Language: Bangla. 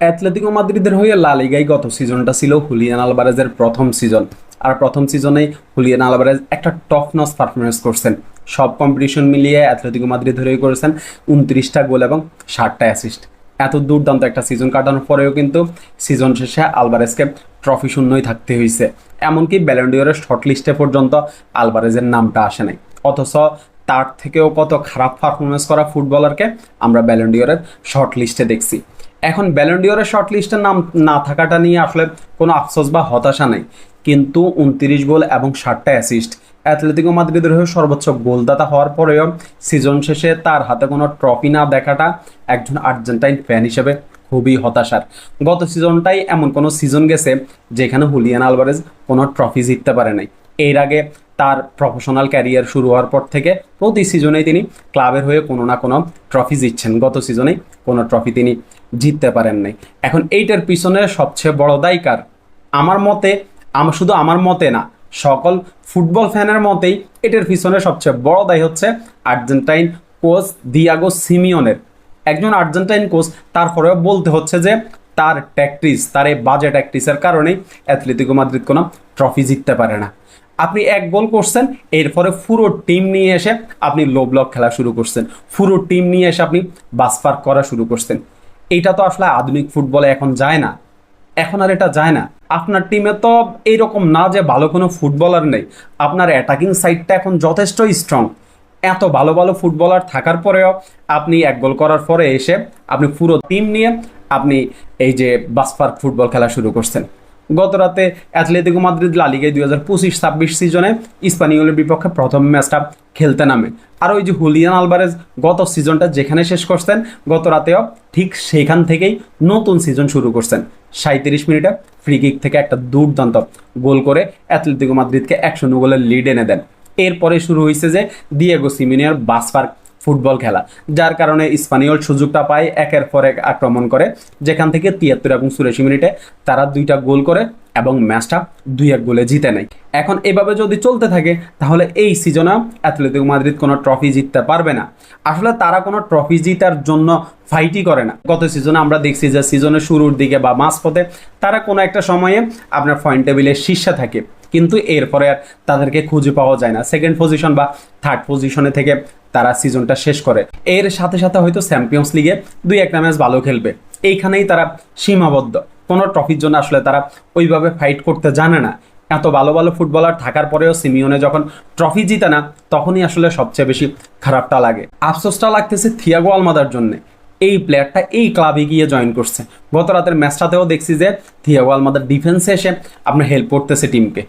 অ্যাথলেটিকো মাদ্রিদের হয়ে লালিগাই গত সিজনটা ছিল হুলিয়ান আলবারেজের প্রথম সিজন। আর প্রথম সিজনেই হুলিয়ান আলবারেজ একটা টপ নস পারফরমেন্স করছেন। সব কম্পিটিশন মিলিয়ে অ্যাথলেটিকো মাদ্রিদ হয়ে করেছেন উনত্রিশটা গোল এবং ষাটটা অ্যাসিস্ট এত দুর্দান্ত একটা সিজন কাটানোর পরেও কিন্তু সিজন শেষে আলবারেজকে ট্রফি শূন্যই থাকতে হয়েছে এমনকি ব্যালেন্ডিওরের শর্ট লিস্টে পর্যন্ত আলবারেজের নামটা আসে নাই। অথচ তার থেকেও কত খারাপ পারফরমেন্স করা ফুটবলারকে আমরা ব্যালেন্ডিওরের শর্ট লিস্টে দেখছি। এখন ব্যালেন্ডিওরের শর্ট লিস্টের নাম না থাকাটা নিয়ে আসলে কোনো আফসোস বা হতাশা নেই। কিন্তু উনত্রিশ গোল এবং ষাটটা অ্যাসিস্ট অ্যাথলেটিকো মাদ্রিদের হয়ে সর্বোচ্চ গোলদাতা হওয়ার পরেও সিজন শেষে তার হাতে কোনো ট্রফি না দেখাটা একজন আর্জেন্টাইন ফ্যান হিসেবে খুবই হতাশার। গত সিজনটাই এমন কোনো সিজন গেছে যেখানে হুলিয়ান আলভারেজ কোনো ট্রফি জিততে পারে নাই। এর আগে তার প্রফেশনাল ক্যারিয়ার শুরু হওয়ার পর থেকে প্রতি সিজনেই তিনি ক্লাবের হয়ে কোনো না কোনো ট্রফি জিতছেন। গত সিজনেই কোনো ট্রফি তিনি জিততে পারেন নাই। এখন এইটার পিছনে সবচেয়ে বড় দায়িকার আমার মতে আমার শুধু আমার মতে না, সকল ফুটবল ফ্যানের মতেই এটার পিছনে সবচেয়ে বড় দায় হচ্ছে আর্জেন্টাইন কোচ দিয়াগো সিমিয়নের একজন আর্জেন্টাইন কোচ, তারপরেও বলতে হচ্ছে যে তার ট্যাকটিস তার এই বাজে ট্যাকটিসের কারণেই অ্যাথলেটিকো মাদ্রিদ কোনো ট্রফি জিততে পারে না। আপনি এক গোল করছেন, এরপরে পুরো টিম নিয়ে এসে আপনি লো ব্লক খেলা শুরু করছেন। পুরো টিম নিয়ে এসে আপনি বাসপার করা শুরু করছেন। এটা তো আসলে আধুনিক ফুটবলে এখন যায় না। এখন আর এটা যায় না। আপনার টিমে তো এইরকম না যে ভালো কোনো ফুটবলার নেই। আপনার অ্যাটাকিং সাইডটা এখন যথেষ্ট স্ট্রং এত ভালো ভালো ফুটবলার থাকার পরেও আপনি এক গোল করার পরে এসে আপনি পুরো টিম নিয়ে আপনি এই যে বাসপার ফুটবল খেলা শুরু করছেন। গত রাতে অ্যাথলেটিকো মাদ্রিদ লালিগায় দুই হাজার পঁচিশ, ছাব্বিশ সিজনে ইস্পানিওলের বিপক্ষে প্রথম ম্যাচটা খেলতে নামে। আর ওই যে হুলিয়ান আলবারেজ গত সিজনটা যেখানে শেষ করছেন গত রাতেও ঠিক সেখান থেকেই নতুন সিজন শুরু করছেন। সাঁত্রিশ মিনিটে ফ্রি কিক থেকে একটা দুর্দান্ত গোল করে অ্যাথলেটিকো মাদ্রিদকে একশো গোলের লিড এনে দেন। এরপরে শুরু হয়েছে যে দিয়েগো সিমিনিয়ার বাসপার ফুটবল খেলা, যার কারণে স্পানিয়ল সুযোগটা পায় একের পর এক আক্রমণ করে। যেখান থেকে তিয়াত্তর এবং চুরাশি মিনিটে তারা দুইটা গোল করে এবং ম্যাচটা দুই এক গোলে জিতে নেয়। এখন এভাবে যদি চলতে থাকে, তাহলে এই সিজনে অ্যাথলেটিকো মাদ্রিদ কোনো ট্রফি জিততে পারবে না। আসলে তারা কোনো ট্রফি জিতার জন্য ফাইটই করে না। গত সিজনে আমরা দেখছি যে সিজনের শুরুর দিকে বা মাঝপথে তারা কোনো একটা সময়ে আপনার পয়েন্ট টেবিলের শীর্ষে থাকে। কিন্তু এরপরে আর তাদেরকে খুঁজে পাওয়া যায় না। সেকেন্ড পজিশন বা থার্ড পজিশনে থেকে তারা সিজনটা শেষ করে। এর সাথে সাথে হয়তো চ্যাম্পিয়ন্স লিগে দুই একটা ম্যাচ ভালো খেলবে। এইখানেই তারা সীমাবদ্ধ। কোনো ট্রফির জন্য আসলে তারা ওইভাবে ফাইট করতে জানে না। এত ভালো ভালো ফুটবলার থাকার পরেও সিমিওনে যখন ট্রফি জিতে না, তখনই আসলে সবচেয়ে বেশি খারাপটা লাগে। আফসোসটা লাগতেছে থিয়াগো আলমাদার জন্যে। এই প্লেয়ারটা এই ক্লাবে গিয়ে জয়েন করছে। গত রাতের ম্যাচটাতেও দেখছি যে থিয়াগো আলমাদার ডিফেন্সে এসে আপনার হেল্প করতেছে টিমকে